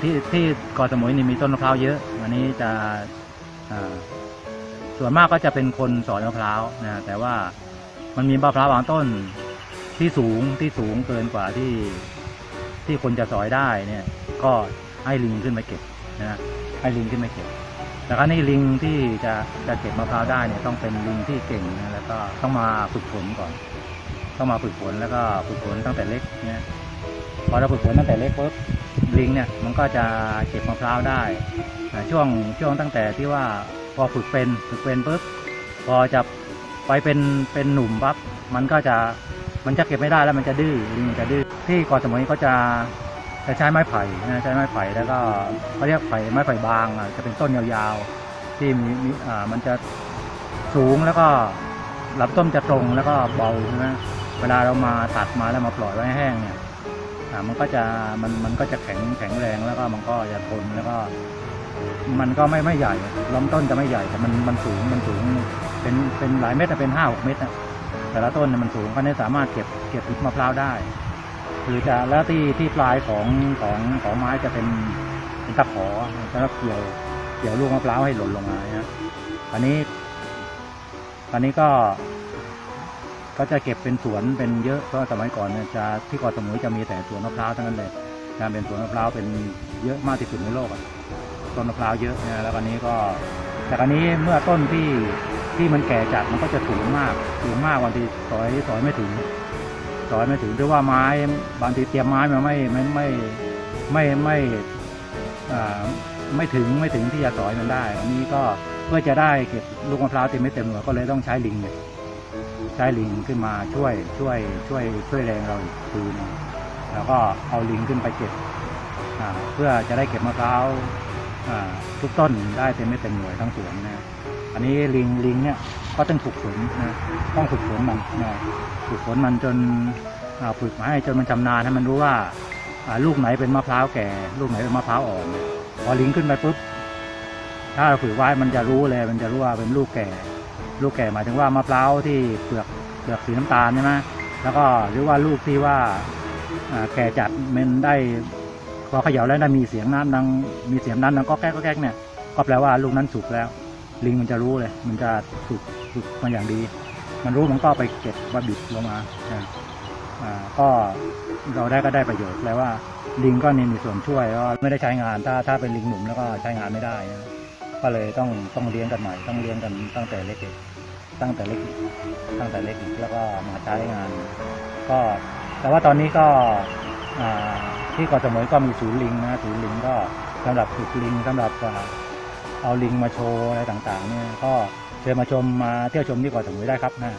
ที่ที่เกาะสมุยนี่มีต้นมะพร้าวเยอะ วันนี้จะส่วนมากก็จะเป็นคนสอยมะพร้าวนะแต่ว่ามันมีมะพร้าวบางต้นที่สูงที่สูงเกินกว่าที่ที่คนจะสอยได้เนี่ย ก็ให้ลิงขึ้นมาเก็บนะให้ลิงขึ้นมาเก็บแต่ครั้นี้ลิงที่จะจะเก็บมะพร้าวได้เนี่ยต้องเป็นลิงที่เก่งนะแล้วก็ต้องมาฝึกฝนก่อน ต้องมาฝึกฝนแล้วก็ฝึกฝนตั้งแต่เล็กเนี่ย พอเราฝึกฝนตั้งแต่เล็กปุ๊บลิงเนี่ยมันก็จะเก็บมะพร้าวได้ช่วงช่วงตั้งแต่ที่ว่าพอฝึกเป็นฝึกเป็นปุ๊บพอจะไปเป็นเป็นหนุ่มปั๊บมันก็จะมันจะเก็บไม่ได้แล้วมันจะดื้อลิงมันจะดื้อที่เกาะสมุยเขาจะจะใช้ไม้ไผ่นะใช้ไม้ไผ่แล้วก็เขาเรียกไผ่ไม้ไผ่บางอะจะเป็นต้นยาวๆ ที่มีมีอ่ามันจะสูงแล้วก็ลำต้นจะตรงแล้วก็เบาใช่ไหมเวลาเรามาตัดมาแล้วมาปล่อยไว้แห้งเนี่ย มันก็จะมันมันก็จะแข็งแข็งแรงแล้วก็มันก็จะทนแล้วก็ มันก็ไม่ไม่ใหญ่ลำต้นจะไม่ใหญ่แต่มันมันสูงมันสูงเป็นเป็นหลายเมตรอะเป็นห้าหกเมตรนะแต่ละต้นเนี่ยมันสูงก็เนี่ยสามารถเก็บเก็บมะพร้าวได้คือจะแล้วที่ที่ปลายของของของไม้จะเป็นเป็นตะขอแล้วเกี่ยวเกี่ยวลูกมะพร้าวให้หล่นลงมานะอันนี้อันนี้ก็ ก็จะเก็บเป็นสวนเป็นเยอะเพราะสมัยก่อนเนี่ยจะที่เกาะสมุยจะมีแต่สวนมะพร้าวทั้งนั้นเลยการเป็นสวนมะพร้าวเป็นเยอะมากที่สุดในโลกอะต้นมะพร้าวเยอะนะแล้วอันนี้ก็แต่อันนี้เมื่อต้นที่ที่มันแก่จัดมันก็จะสูงมากสูงมากบางทีสอยสอยไม่ถึงสอยไม่ถึงหรือว่าไม้บางทีเตรียมไม้มาไม่ไม่ไม่ไม่ไม่ไม่ถึงไม่ถึงที่จะสอยมันได้ อันนี้ก็เพื่อจะได้เก็บลูกมะพร้าวเต็มไม่เต็มหัวก็เลยต้องใช้ลิงเนี่ย ใช้ลิงขึ้นมาช่วยช่วยช่วยช่วยแรงเราอีกทีหนึงแล้วก็เอาลิงขึ้นไปเก็บเพื่อจะได้เก็บมะพร้าวทุกต้นได้เต็มไม่เต็มหน่วยทั้งสวนนะอันนี้ลิงลิงเนี่ยก็ต้องฝึกฝนนะต้องฝึกฝนมันนะฝึกฝนมันจนฝึกมาให้จนมันชำนาญให้มันรู้ว่าลูกไหนเป็นมะพร้าวแก่ ลูกไหนเป็นมะพร้าวอ่อนพอลิงขึ้นไปปุ๊บถ้าเราฝึกไว้มันจะรู้เลย มันจะรู้ว่าเป็นลูกแก่ ลูกแก่หมายถึงว่ามะพร้าวที่เปลือกเปลือกสีน้ำตาลใช่ไหมแล้วก็หรือว่าลูกที่ว่าแก่จัดมันได้พอเขย่าแล้วได้มีเสียงน้ำดังมีเสียงน้ำดังก็แก๊กก็แก๊กเนี่ยก็แปลว่าลูกนั้นสุกแล้ว ลิงมันจะรู้เลย มันจะฝึกฝึกมาอย่างดี มันรู้มันก็ไปเก็บมาบิดลงมาอ่าก็เราได้ก็ได้ประโยชน์แปลว่าลิงก็นี่มีส่วนช่วยแล้วไม่ได้ใช้งานถ้าถ้าเป็นลิงหนุ่มแล้วก็ใช้งานไม่ได้นะ ก็เลยต้องต้องเลี้ยงกันใหม่ต้องเลี้ยงกันตั้งแต่เล็กตั้งแต่เล็กตั้งแต่เล็กแล้วก็มาใช้งาน ก็แต่ว่าตอนนี้ก็ที่เกาะสมุยก็มีศูนย์ลิงนะศูนย์ลิงก็สำหรับฝึกลิงสำหรับเอาลิงมาโชว์อะไรต่างๆเนี่ยก็เชิญมาชมมาเที่ยวชมที่เกาะสมุยได้ครับนะ